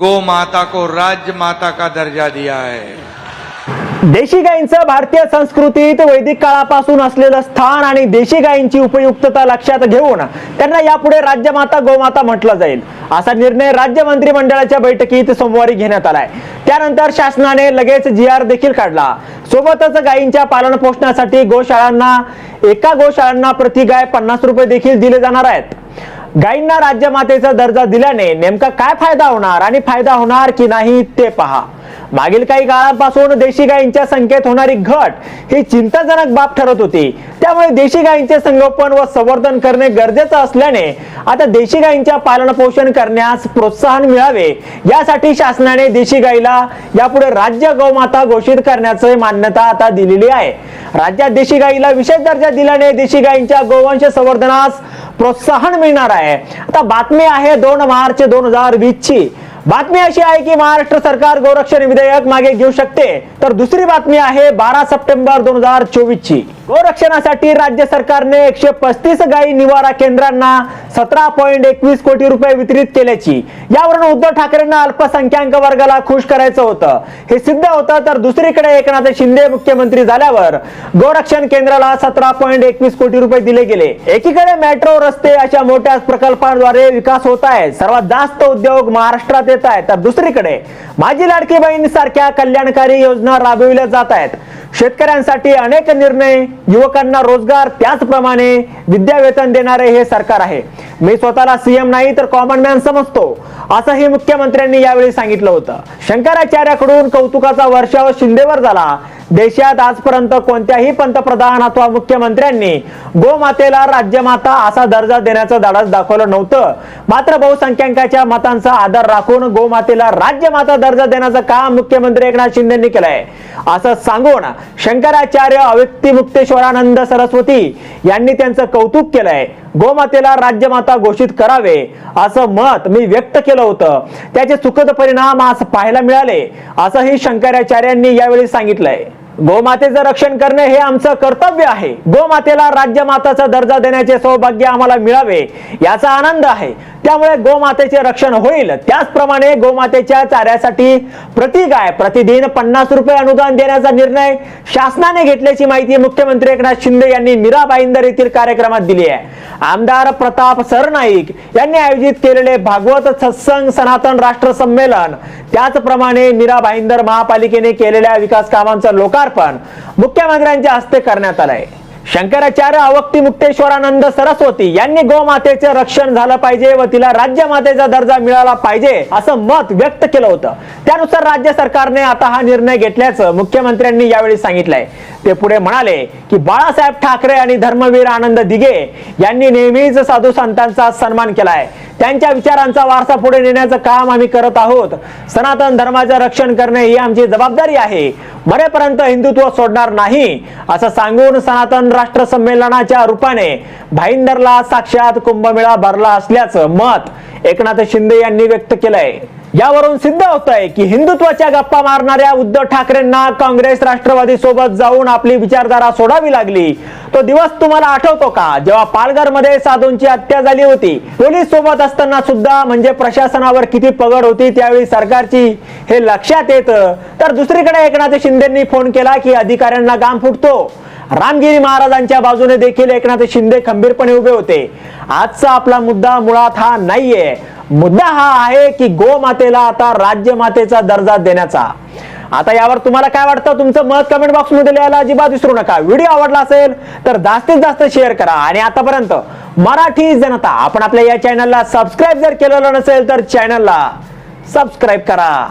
गो माता को राज्य माता का दर्जा दिया है। देशी गायींचं भारतीय संस्कृतीत वैदिक काळापासून असलेलं स्थान आणि देशी गायींची उपयुक्तता लक्षात घेऊन त्यांना यापुढे राज्यमाता गोमाता म्हटलं जाईल. असा निर्णय राज्य मंत्रिमंडळाच्या बैठकीत सोमवारी घेण्यात आलाय. त्यानंतर शासनाने लगेच जी आर देखील काढला. सोबतच गायींच्या पालन पोषणासाठी गोशाळांना एका गोशाळांना प्रति गाय पन्नास रुपये देखील दिले जाणार आहेत. गायींना राज्यमातेचा दर्जा दिल्याने नेमका काय फायदा होणार आणि फायदा होणार की नाही ते पहा. मागील काही काळापासून देशी गायींच्या संख्येत होणारी घट ही चिंताजनक बाब ठरत होती. त्यामुळे देशी गायींचे संगोपन व संवर्धन करणे गरजेचं असल्याने आता देशी गायींच्या पालन पोषण करण्यास प्रोत्साहन मिळावे यासाठी शासनाने देशी गायीला यापुढे राज्य गौमाता घोषित करण्याचे मान्यता आता दिलेली आहे. राज्यात देशी गायीला विशेष दर्जा दिल्याने देशी गायींच्या गोवंश संवर्धनास प्रोत्साहन मिळणार आहे. आता बातमी आहे दोन मार्च दोन हजार वीस ची बातमी अशी आहे की महाराष्ट्र सरकार गोरक्षण विधेयक मागे घेऊ शकते. तर दुसरी बातमी आहे बारा सप्टेंबर दोन हजार चोवीस ची गोरक्षणासाठी राज्य सरकारने एकशे पस्तीस गायी निवारा केंद्रांना सतरा पॉईंट एकवीस कोटी रुपये वितरित केल्याची यावरून उद्धव ठाकरेंना अल्पसंख्याक वर्गाला खुश करायचं होतं. हे सिद्ध होतं तर दुसरीकडे एकनाथ शिंदे मुख्यमंत्री झाल्यावर गोरक्षण केंद्राला सतरा पॉईंट एकवीस कोटी रुपये दिले गेले. एकीकडे मेट्रो रस्ते अशा मोठ्या प्रकल्पांद्वारे विकास होत आहे सर्वात जास्त उद्योग महाराष्ट्रात येत आहेत तर दुसरीकडे माझी लाडकी बहीण सारख्या कल्याणकारी योजना राबविल्या जात आहेत. शेतकऱ्यांसाठी अनेक निर्णय युवकांना रोजगार त्याचप्रमाणे विद्यावेतन देणारे हे सरकार आहे. मी स्वतःला सीएम नाही तर कॉमन मॅन समजतो असंही मुख्यमंत्र्यांनी यावेळी सांगितलं होतं. शंकराचार्याकडून कौतुकाचा वर्षाव शिंदेवर झाला. देशात आजपर्यंत कोणत्याही पंतप्रधान अथवा मुख्यमंत्र्यांनी गोमातेला राज्यमाता असा दर्जा देण्याचं धाडस दाखवलं नव्हतं. मात्र बहुसंख्याकाच्या मतांचा आदर राखून गोमातेला राज्यमाता दर्जा देण्याचं काम मुख्यमंत्री एकनाथ शिंदेनी केलंय. असं सांगून शंकराचार्य अव्यक्ती मुक्तेश्वरानंद सरस्वती यांनी त्यांचं कौतुक केलंय. गोमातेला राज्यमाता घोषित करावे असं मत मी व्यक्त केलं होतं. त्याचे सुखद परिणाम आज पाहायला मिळाले असंही शंकराचार्यांनी यावेळी सांगितलंय. गोमातेचं रक्षण करणे हे आमचं कर्तव्य आहे. गोमातेला राज्यमाताचा दर्जा देण्याचे सौभाग्य आम्हाला मिळावे याचा आनंद आहे. त्यामुळे गोमातेचे रक्षण होईल. त्याचप्रमाणे गोमातेच्या चाऱ्यासाठी प्रति गाय प्रतिदिन पन्नास रुपये अनुदान देण्याचा निर्णय शासनाने घेतल्याची माहिती मुख्यमंत्री एकनाथ शिंदे यांनी मीरा भाईंदर येथील कार्यक्रमात दिली आहे. आमदार प्रताप सरनाईक यांनी आयोजित केलेले भागवत सत्संग सनातन राष्ट्र संमेलन त्याचप्रमाणे मीरा भाईंदर महापालिकेने केलेल्या विकास कामांचं लोकार्पण मुख्यमंत्र्यांच्या हस्ते करण्यात आलंय. शंकराचार्य अवक्ती मुक्तेश्वरानंद सरस्वती यांनी गोमातेचे रक्षण झालं पाहिजे व तिला राज्यमातेचा दर्जा मिळाला पाहिजे असं मत व्यक्त केलं होतं. त्यानुसार राज्य सरकारने आता हा निर्णय घेतल्याचं मुख्यमंत्र्यांनी यावेळी सांगितलंय. ते पुढे म्हणाले की बाळासाहेब ठाकरे आणि धर्मवीर आनंद दिघे यांनी नेहमीच साधू संतांचा सन्मान केलाय. त्यांच्या विचारांचा वारसा पुढे नेण्याचं काम आम्ही करत आहोत. सनातन धर्माचं रक्षण करणे ही आमची जबाबदारी आहे. मरेपर्यंत हिंदुत्व सोडणार नाही असं सांगून सनातन राष्ट्र संमेलनाच्या रूपाने भाईंदरला साक्षात कुंभमेळा भरला असल्याचं मत एकनाथ शिंदे यांनी व्यक्त केलंय. यावरून सिद्ध होत आहे की हिंदुत्वाच्या गप्पा मारणाऱ्या उद्धव ठाकरेंना काँग्रेस राष्ट्रवादी सोबत जाऊन आपली विचारधारा सोडावी लागली. तो दिवस तुम्हाला आठवतो का? जेव्हा पालघरमध्ये साधूंची हत्या झाली होती पोलीस सोबत असताना सुद्धा म्हणजे प्रशासनावर किती पगड होती त्यावेळी सरकारची हे लक्षात येतं. तर दुसरीकडे एकनाथ शिंदेंनी फोन केला की अधिकाऱ्यांना गाम फुटतो. रामगिरी महाराजांच्या बाजूने देखील एकनाथ शिंदे खंबीरपणे उभे होते. आजचा आपला मुद्दा मुळात हा नाहीये. मुद्दा हा आहे की गोमातेला आता राज्यमातेचा दर्जा देण्याचा. आता यावर तुम्हाला काय वाटतं? तुमचं मत कमेंट बॉक्समध्ये लिहायला अजिबात विसरू नका. व्हिडिओ आवडला असेल तर जास्तीत जास्त शेअर करा. आणि आतापर्यंत मराठी जनता आपण आपल्या या चॅनलला सबस्क्राईब जर केलेलं नसेल तर चॅनलला सबस्क्राईब करा.